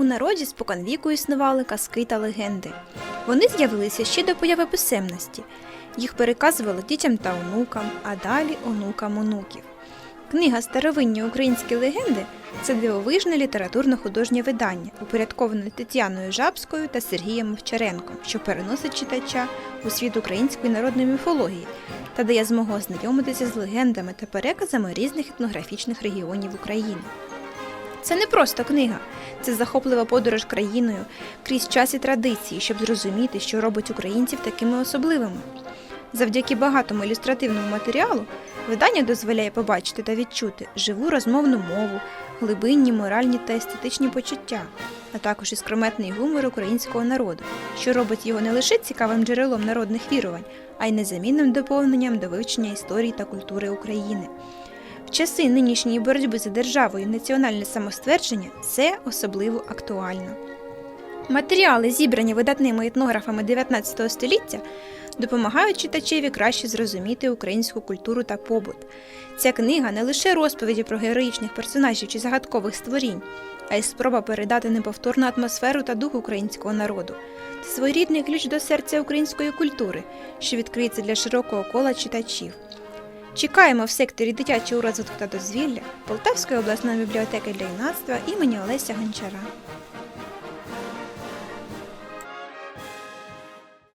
У народі споконвіку існували казки та легенди. Вони з'явилися ще до появи писемності. Їх переказували дітям та онукам, а далі онукам онуків. Книга Старовинні українські легенди це дивовижне літературно-художнє видання, упорядковане Тетяною Жабською та Сергієм Овчаренком, що переносить читача у світ української народної міфології та дає змогу ознайомитися з легендами та переказами різних етнографічних регіонів України. Це не просто книга, це захоплива подорож країною крізь час і традиції, щоб зрозуміти, що робить українців такими особливими. Завдяки багатому ілюстративному матеріалу видання дозволяє побачити та відчути живу розмовну мову, глибинні моральні та естетичні почуття, а також іскрометний гумор українського народу, що робить його не лише цікавим джерелом народних вірувань, а й незамінним доповненням до вивчення історії та культури України. В часи нинішньої боротьби за державою і національне самоствердження це особливо актуально. Матеріали, зібрані видатними етнографами 19 століття, допомагають читачеві краще зрозуміти українську культуру та побут. Ця книга не лише розповіді про героїчних персонажів чи загадкових створінь, а й спроба передати неповторну атмосферу та дух українського народу. Це своєрідний ключ до серця української культури, що відкриється для широкого кола читачів. Чекаємо в секторі дитячого розвитку та дозвілля Полтавської обласної бібліотеки для юнацтва імені Олеся Гончара.